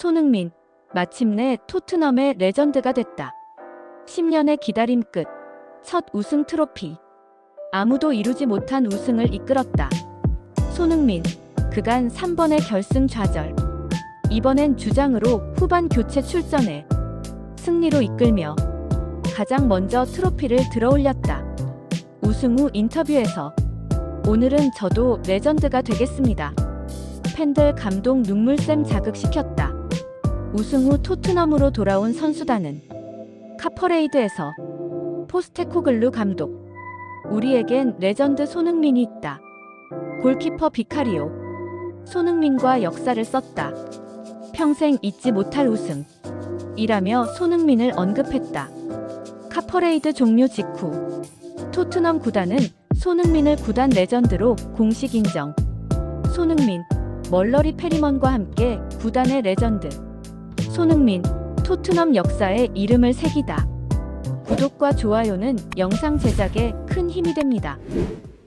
손흥민, 마침내 토트넘의 레전드가 됐다. 10년의 기다림 끝. 첫 우승 트로피. 아무도 이루지 못한 우승을 이끌었다. 손흥민, 그간 3번의 결승 좌절. 이번엔 주장으로 후반 교체 출전해 승리로 이끌며 가장 먼저 트로피를 들어올렸다. 우승 후 인터뷰에서 오늘은 저도 레전드가 되겠습니다. 팬들 감동 눈물샘 자극시켰다. 우승 후 토트넘으로 돌아온 선수단은 카퍼레이드에서 포스테코글루 감독 우리에겐 레전드 손흥민이 있다. 골키퍼 비카리오 손흥민과 역사를 썼다. 평생 잊지 못할 우승 이라며 손흥민을 언급했다. 카퍼레이드 종료 직후 토트넘 구단은 손흥민을 구단 레전드로 공식 인정. 손흥민, 멀러리 페리먼과 함께 구단의 레전드. 손흥민, 토트넘 역사에 이름을 새기다. 구독과 좋아요는 영상 제작에 큰 힘이 됩니다.